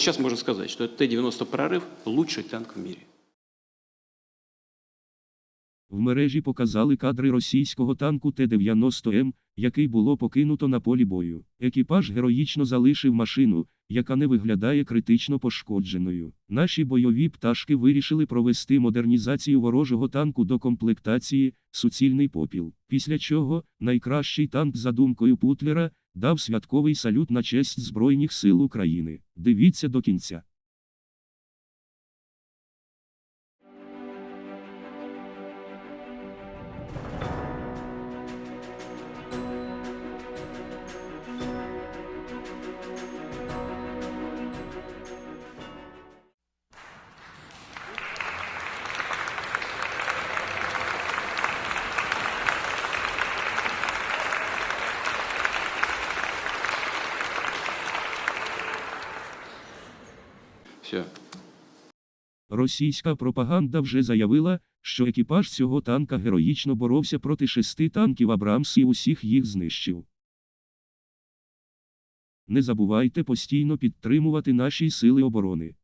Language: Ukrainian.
сейчас можно сказать, что Т-90 «Прорыв» – лучший танк в мире. В мережі показали кадри російського танку Т-90М, який було покинуто на полі бою. Екіпаж героїчно залишив машину, яка не виглядає критично пошкодженою. Наші бойові пташки вирішили провести модернізацію ворожого танку до комплектації суцільний попіл. Після чого найкращий танк за думкою Путлера дав святковий салют на честь Збройних сил України. Дивіться до кінця. Все. Російська пропаганда вже заявила, що екіпаж цього танка героїчно боровся проти шести танків Абрамс і усіх їх знищив. Не забувайте постійно підтримувати наші сили оборони.